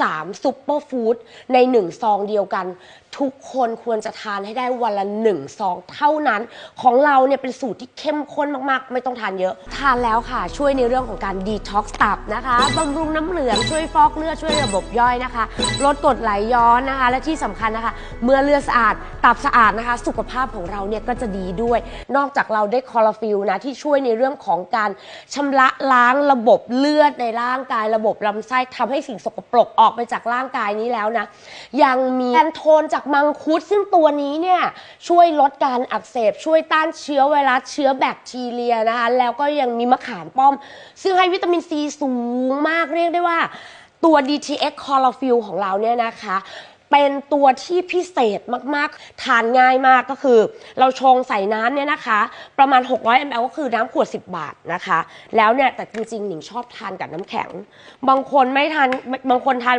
3ซุปเปอร์ฟู้ดใน 1 ซองเดียวกัน ทุกคนควรจะทานให้ได้วันละ1ซองเท่านั้น ของเราเนี่ยเป็นสูตรที่เข้มข้นมากๆ ไม่ต้องทานเยอะ ทานแล้วค่ะ ช่วยในเรื่องของการดีท็อกซ์ตับนะคะบำรุงน้ำเหลืองช่วยฟอกเลือดช่วยระบบย่อยนะคะ ลดกรดไหลย้อนนะคะ และที่สำคัญนะคะ เมื่อเลือดสะอาดตับสะอาดนะคะ สุขภาพของเราเนี่ยก็จะดีด้วย นอกจากเราได้คอโรฟิลนะที่ช่วยในเรื่องของการชำระล้างระบบเลือดในร่างกาย ระบบลำไส้ทำให้สิ่งสกปรกออกไปจากร่างกายนี้แล้วนะยังมีแอนโทนจากมังคุดซึ่งตัวนี้เนี่ยช่วยลดการอักเสบ ช่วยต้านเชื้อไวรัสเชื้อแบคทีเรียนะคะแล้วก็ยังมีมะขามป้อม ซึ่งให้วิตามินซีสูงมากเรียกได้ว่าตัว DTX c h l o r o p h y l l ของเราเนี่ยนะคะเป็นตัวที่พิเศษมากๆ ทานง่ายมากก็คือ เราชงใส่น้ำเนี่ยนะคะ ประมาณ 600 ml ก็คือน้ำขวด 10 บาทนะคะ แล้วเนี่ยแต่จริงๆ หนิงชอบทานกับน้ำแข็ง บางคนไม่ทาน บางคนทาน